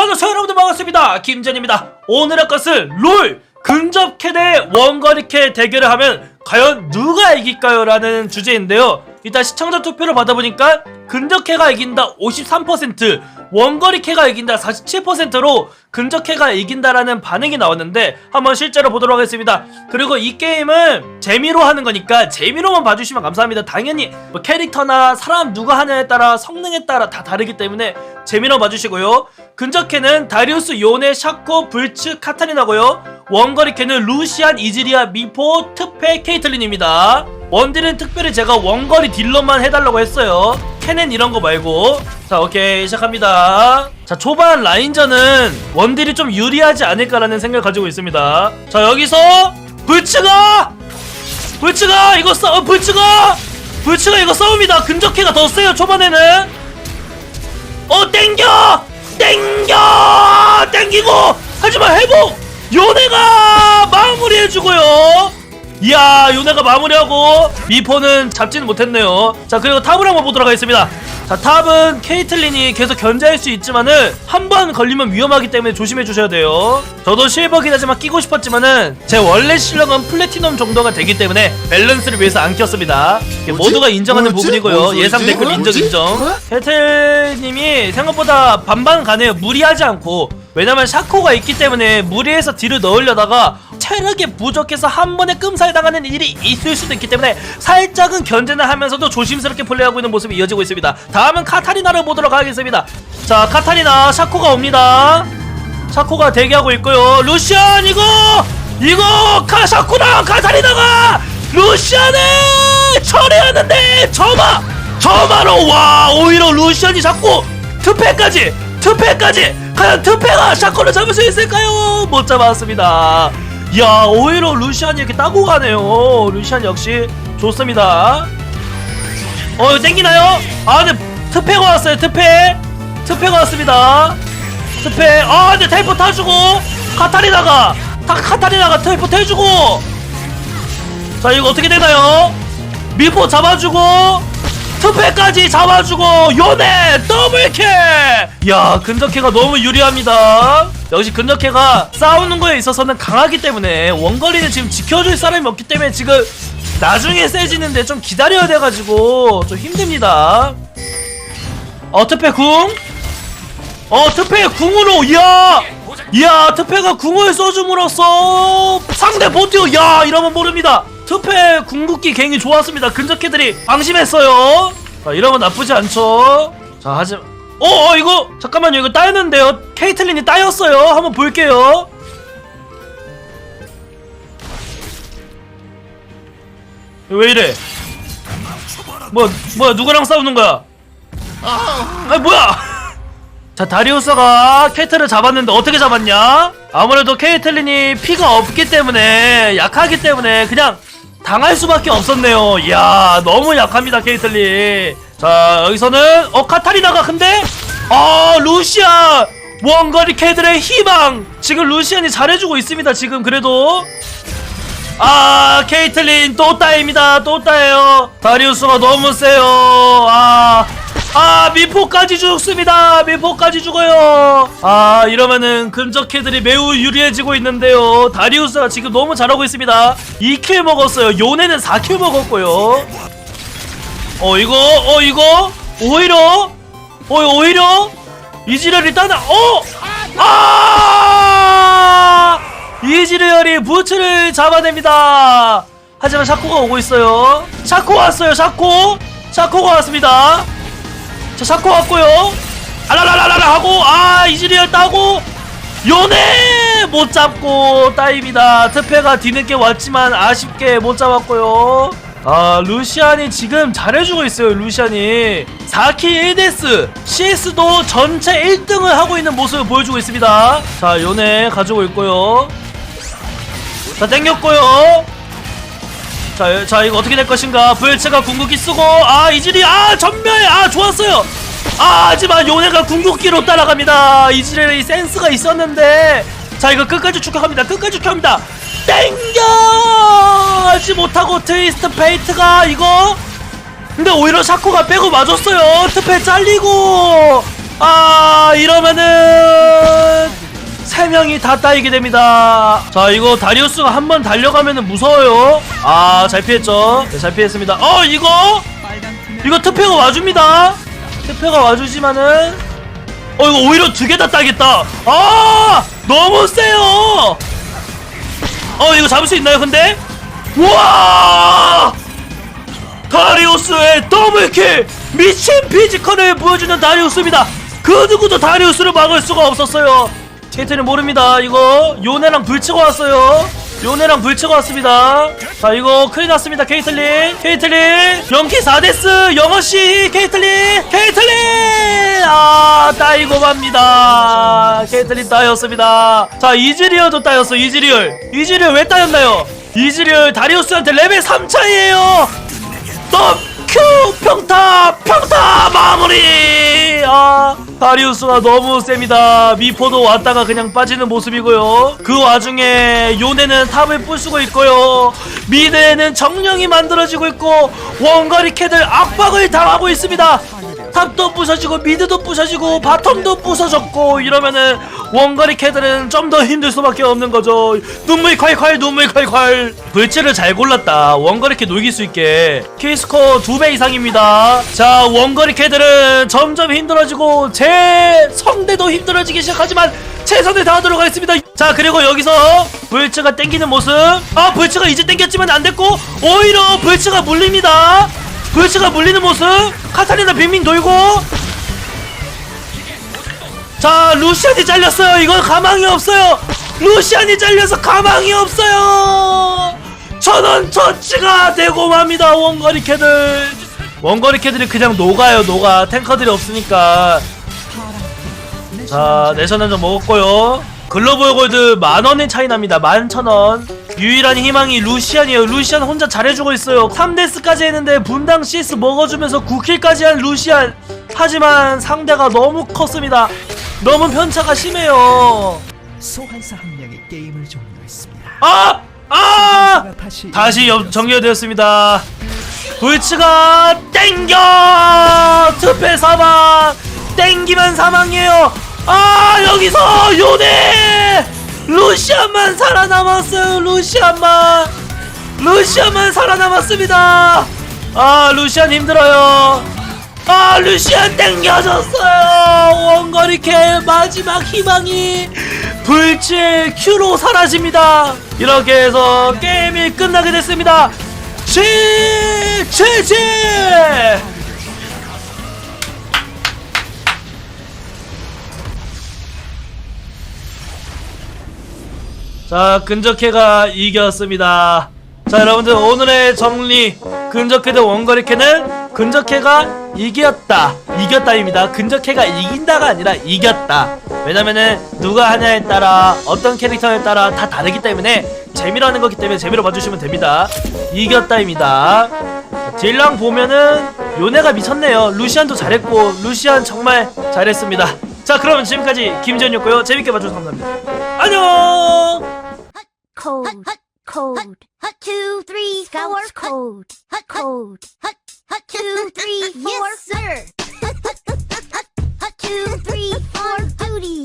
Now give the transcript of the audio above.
안녕하세요 여러분들 반갑습니다. 김전입니다. 오늘의 것은 롤! 근접캐 대 원거리캐 대결을 하면 과연 누가 이길까요? 라는 주제인데요. 일단 시청자 투표를 받아보니까 근접캐가 이긴다. 53% 원거리 캐가 이긴다. 47%로 근접 캐가 이긴다라는 반응이 나왔는데 한번 실제로 보도록 하겠습니다. 그리고 이 게임은 재미로 하는 거니까 재미로만 봐주시면 감사합니다. 당연히 뭐 캐릭터나 사람 누가 하냐에 따라 성능에 따라 다 다르기 때문에 재미로 봐주시고요. 근접 캐는 다리우스, 요네, 샤코, 불츠, 카타리나고요. 원거리 캐는 루시안, 이즈리아, 미포, 트페, 케이틀린입니다. 원딜은 특별히 제가 원거리 딜러만 해달라고 했어요 캐넨 이런 거 말고. 자 오케이 시작합니다. 자 초반 라인전은 원딜이 좀 유리하지 않을까라는 생각을 가지고 있습니다. 자 여기서 불츠가! 불츠가! 이거 싸 어, 불츠가! 불츠가 이거 싸웁니다. 근접캐가 더 세요 초반에는. 어 땡겨! 땡겨! 땡기고! 하지만 회복! 요네가 마무리해주고요 이야 요네가 마무리하고 미포는 잡지는 못했네요 자 그리고 탑을 한번 보도록 하겠습니다 자 탑은 케이틀린이 계속 견제할 수 있지만은 한 번 걸리면 위험하기 때문에 조심해 주셔야 돼요 저도 실버긴 하지만 끼고 싶었지만은 제 원래 실력은 플래티넘 정도가 되기 때문에 밸런스를 위해서 안 꼈습니다 뭐지? 모두가 인정하는 뭐지? 부분이고요 뭔 소리지? 예상 댓글 뭐야? 인정 뭐지? 인정 뭐야? 배틀님이 생각보다 반반 가네요 무리하지 않고 왜냐면 샤코가 있기 때문에 무리해서 딜을 넣으려다가 체력이 부족해서 한 번에 끔살 당하는 일이 있을 수도 있기 때문에 살짝은 견제는 하면서도 조심스럽게 플레이하고 있는 모습이 이어지고 있습니다. 다음은 카타리나를 보도록 하겠습니다. 자 카타리나 샤코가 옵니다. 샤코가 대기하고 있고요. 루시안 이거! 이거! 카 샤코랑 카타리나가! 루시안을 처리하는데 저마 저마로 와 오히려 루시안이 잡고 트페까지 트페까지 과연 트페가 샤코를 잡을 수 있을까요? 못 잡았습니다 야 오히려 루시안이 이렇게 따고 가네요. 루시안 역시 좋습니다. 어 땡기나요? 아 근데 트페가 왔어요 트페 트페가 왔습니다. 스페 아 근데 텔포트 해주고 카타리나가 다 카타리나가 텔포트 해주고. 자 이거 어떻게 되나요? 미포 잡아주고 투페까지 잡아주고 요네 더블킬 야 근접캐가 너무 유리합니다 역시 근접캐가 싸우는 거에 있어서는 강하기 때문에 원거리는 지금 지켜줄 사람이 없기 때문에 지금 나중에 세지는데 좀 기다려야 돼가지고 좀 힘듭니다. 어 투페 궁? 어 트페 궁으로 이야! 이야 트페가 궁을 써줌으로써 상대 버티고 야 이러면 모릅니다. 트페 궁극기 갱이 좋았습니다. 근접캐들이 방심했어요. 자 이러면 나쁘지 않죠. 자 하지만 어, 어 이거 잠깐만요. 이거 따였는데요. 케이틀린이 따였어요. 한번 볼게요. 왜 이래? 뭐 뭐야 누구랑 싸우는 거야? 아. 뭐야! 자 다리우스가 케이틀을 잡았는데 어떻게 잡았냐? 아무래도 케이틀린이 피가 없기 때문에 약하기 때문에 그냥 당할 수밖에 없었네요. 이야 너무 약합니다 케이틀린. 자 여기서는 어 카타리나가 근데 아 루시안 원거리 캐들의 희망! 지금 루시안이 잘해주고 있습니다 지금 그래도. 아 케이틀린 또 따입니다 또 따예요. 다리우스가 너무 세요. 아아 미포까지 죽습니다. 미포까지 죽어요. 아 이러면은 근접캐들이 매우 유리해지고 있는데요. 다리우스가 지금 너무 잘하고 있습니다. 2킬 먹었어요. 요네는 4킬 먹었고요 어 이거 어 이거 오히려 어 오히려 이지랄이 따나 어! 아! 이지르열이 부츠를 잡아냅니다. 하지만 샤코가 오고 있어요. 샤코 왔어요. 샤코. 샤코가 왔습니다. 자, 샤코 왔고요. 알라라라라 하고 아 이지르열 따고 요네 못 잡고 따입니다. 트페가 뒤늦게 왔지만 아쉽게 못 잡았고요. 아 루시안이 지금 잘해주고 있어요 루시안이. 4킬 1데스 CS도 전체 1등을 하고 있는 모습을 보여주고 있습니다. 자 요네 가지고 있고요. 자 땡겼고요. 자, 자 이거 어떻게 될 것인가? 불체가 궁극기 쓰고 아 이질이 아 전멸! 아 좋았어요! 아 하지만 요네가 궁극기로 따라갑니다. 이질의 센스가 있었는데 자 이거 끝까지 축하합니다. 끝까지 축하합니다 땡겨 하지 못하고 트위스트 페이트가 이거 근데 오히려 샤코가 빼고 맞았어요 트페 잘리고 아 이러면은 명이 다 따이게 됩니다. 자, 이거 다리우스가 한 번 달려가면 무서워요. 아, 잘 피했죠? 네, 잘 피했습니다. 어, 이거? 이거 특패가 와줍니다. 특패가 와주지만은, 어, 이거 오히려 두 개 다 따겠다. 아, 너무 세요. 어, 이거 잡을 수 있나요, 근데? 우와! 다리우스의 더블킬! 미친 피지컬을 보여주는 다리우스입니다! 그 누구도 다리우스를 막을 수가 없었어요! 케이틀린 모릅니다. 이거 요네랑 불치고 왔어요. 요네랑 불치고 왔습니다. 자, 이거 큰일 났습니다. 케이틀린. 케이틀린. 영키 4데스. 영어씨. 케이틀린. 케이틀린! 아, 따이고 맙니다. 케이틀린 따였습니다. 자, 이즈리얼도 따였어. 이즈리얼. 이즈리얼 왜 따였나요? 이즈리얼 다리우스한테 레벨 3차이에요. 큐 평타 평타 마무리! 아 다리우스가 너무 셉니다. 미포도 왔다가 그냥 빠지는 모습이고요. 그 와중에 요네는 탑을 부수고 있고요. 미드에는 정령이 만들어지고 있고 원거리 캐들 압박을 당하고 있습니다 탑도 부서지고 미드도 부서지고 바텀도 부서졌고 이러면은 원거리 캐들은 좀 더 힘들 수밖에 없는 거죠. 눈물 콸콸 눈물 콸콸. 불치를 잘 골랐다. 원거리 캐 녹일 수 있게. 키스코 두배 이상입니다. 자 원거리 캐들은 점점 힘들어지고 제 성대도 힘들어지기 시작하지만 최선을 다하도록 하겠습니다. 자 그리고 여기서 불치가 땡기는 모습. 아 불치가 이제 땡겼지만 안됐고 오히려 불치가 물립니다 불치가 물리는 모습? 카타리나 빙빙 돌고? 자 루시안이 잘렸어요. 이건 가망이 없어요. 루시안이 잘려서 가망이 없어요. 천원 처치가 되고 맙니다 원거리 캐들. 원거리 캐들이 그냥 녹아요 녹아. 탱커들이 없으니까. 자 내셔는 좀 먹었고요. 글로벌 골드 만원의 차이 납니다. 만천원 유일한 희망이 루시안이에요 루시안 혼자 잘해주고 있어요 3데스까지 했는데 분당 CS 먹어주면서 9킬까지 한 루시안 하지만 상대가 너무 컸습니다 너무 편차가 심해요 소환사 한 명이 게임을 종료했습니다. 아! 아! 다시 다시 여- 정리되었습니다. 불츠가 땡겨! 투패 사망! 땡기면 사망이에요! 아, 여기서 요네! 루시안만 살아남았어요, 루시안만! 루시안만 살아남았습니다! 아, 루시안 힘들어요. 아, 루시안 땡겨졌어요! 원거리 캐 마지막 희망이 불치의 큐로 사라집니다. 이렇게 해서 게임이 끝나게 됐습니다. 지, 지, 지! 자, 근적해가 이겼습니다. 자, 여러분들 오늘의 정리. 근적해 대 원거리 캐는 근적해가 이겼다. 이겼다입니다. 근적해가 이긴다가 아니라 이겼다. 왜냐면은 누가 하냐에 따라 어떤 캐릭터에 따라 다 다르기 때문에 재미라는 거기 때문에 재미로 봐주시면 됩니다. 이겼다입니다. 딜랑 보면은 요네가 미쳤네요. 루시안도 잘했고 루시안 정말 잘했습니다. 자, 그럼 지금까지 김지현이었고요. 재밌게 봐주셔서 감사합니다. 안녕. Code, code, two, three, four, code, code, two, three, four, Yes, sir, two, three, four, booty,